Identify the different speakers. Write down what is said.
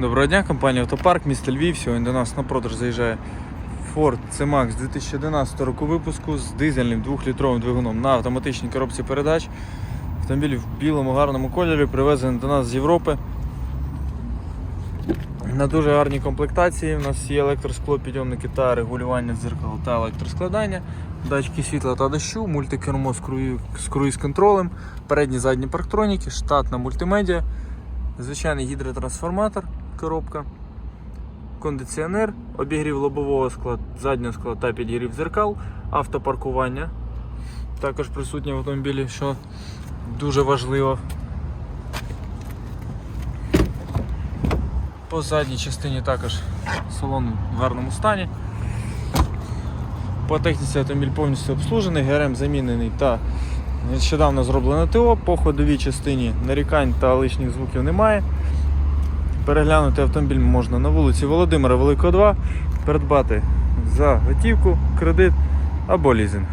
Speaker 1: Доброго дня, компанія Автопарк, місто Львів. Сьогодні до нас на продаж заїжджає Ford C-Max 2011 року випуску з дизельним 2-літровим двигуном на автоматичній коробці передач. Автомобіль в білому гарному кольорі привезений до нас з Європи. На дуже гарній комплектації. У нас є електроскло, підйомники та регулювання дзеркал та електроскладання, датчики світла та дощу, мультикермо з круїз-контролем, передні задні парктроніки, штатна мультимедіа. Звичайний гідротрансформатор, коробка, кондиціонер, обігрів лобового скла, заднього скла та підігрів дзеркал, автопаркування. Також присутнє в автомобілі, що дуже важливо. По задній частині також салон в гарному стані. По техніці автомобіль повністю обслужений, ГРМ замінений та нещодавно зроблено ТО. По ходовій частині нарікань та лишніх звуків немає. Переглянути автомобіль можна на вулиці Володимира Великого 2, придбати за готівку, кредит або лізинг.